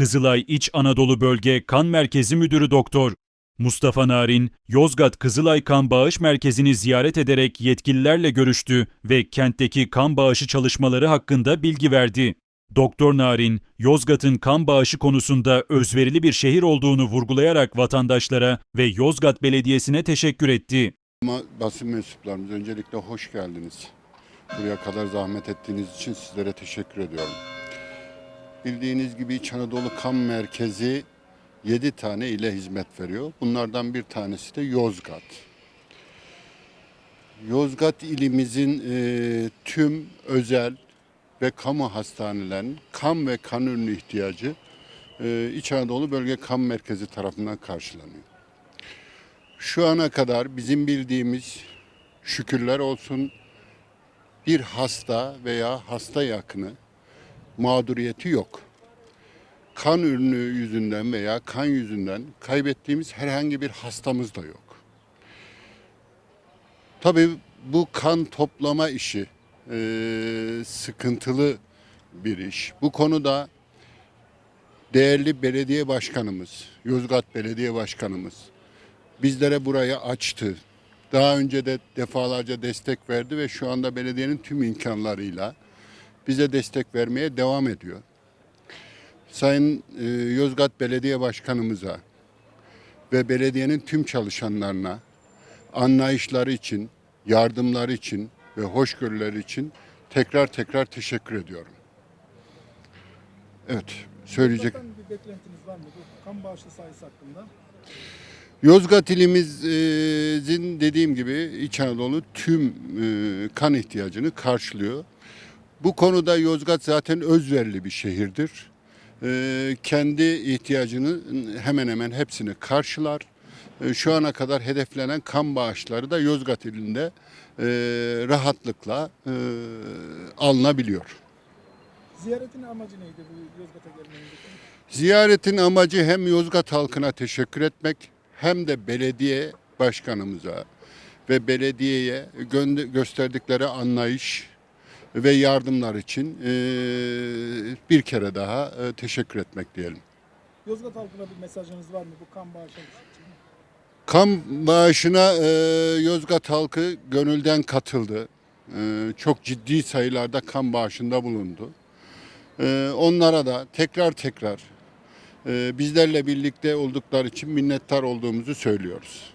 Kızılay İç Anadolu Bölge Kan Merkezi Müdürü Doktor Mustafa Narin, Yozgat Kızılay Kan Bağış Merkezi'ni ziyaret ederek yetkililerle görüştü ve kentteki kan bağışı çalışmaları hakkında bilgi verdi. Doktor Narin, Yozgat'ın kan bağışı konusunda özverili bir şehir olduğunu vurgulayarak vatandaşlara ve Yozgat Belediyesi'ne teşekkür etti. Basın mensuplarımız öncelikle hoş geldiniz. Buraya kadar zahmet ettiğiniz için sizlere teşekkür ediyorum. Bildiğiniz gibi İç Anadolu Kan Merkezi 7 tane ile hizmet veriyor. Bunlardan bir tanesi de Yozgat. Yozgat ilimizin e, tüm özel ve kamu hastanelerinin kan ve kan ürünü ihtiyacı e, İç Anadolu Bölge Kan Merkezi tarafından karşılanıyor. Şu ana kadar bizim bildiğimiz şükürler olsun bir hasta veya hasta yakını mağduriyeti yok. Kan ürünü yüzünden veya kan yüzünden kaybettiğimiz herhangi bir hastamız da yok. Tabii bu kan toplama işi eee, sıkıntılı bir iş. Bu konuda değerli belediye başkanımız, Yozgat Belediye Başkanımız bizlere burayı açtı. Daha önce de defalarca destek verdi ve şu anda belediyenin tüm imkanlarıyla bize destek vermeye devam ediyor. Sayın e, Yozgat Belediye Başkanımıza ve belediyenin tüm çalışanlarına anlayışları için, yardımları için ve hoşgörüleri için tekrar tekrar teşekkür ediyorum. Evet, söyleyecek. Bir beklentiniz var mı bu kan bağışlı sayısı hakkında? Yozgat ilimizin dediğim gibi İç Anadolu tüm e, kan ihtiyacını karşılıyor. Bu konuda Yozgat zaten özverili bir şehirdir. E, Kendi ihtiyacını hemen hemen hepsini karşılar. E, Şu ana kadar hedeflenen kan bağışları da Yozgat ilinde e, rahatlıkla e, alınabiliyor. Ziyaretin amacı neydi bu Yozgat'a gelmenizdeki? Ziyaretin amacı hem Yozgat halkına teşekkür etmek hem de belediye başkanımıza ve belediyeye gönde- gösterdikleri anlayış ve yardımlar için bir kere daha teşekkür etmek diyelim. Yozgat halkına bir mesajınız var mı bu kan bağışı için? Kan bağışına eee, Yozgat halkı gönülden katıldı. Çok ciddi sayılarda kan bağışında bulundu. Onlara da tekrar tekrar bizlerle birlikte oldukları için minnettar olduğumuzu söylüyoruz.